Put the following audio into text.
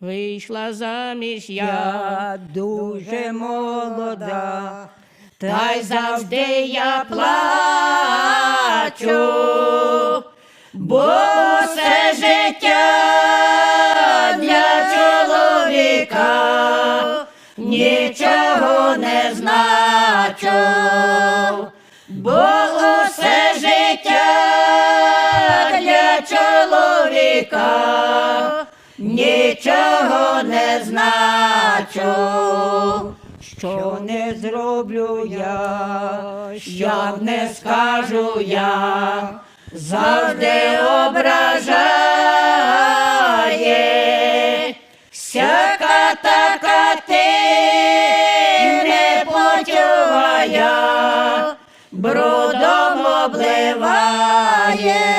Вийшла заміж я, дуже молода, та й завжди я плачу, бо все життя для чоловіка нічого не значу, бо усе життя для чоловіка нічого не значу. що не зроблю я, Що не скажу я, завжди ображає, всяка така ти не почуває, брудом обливає.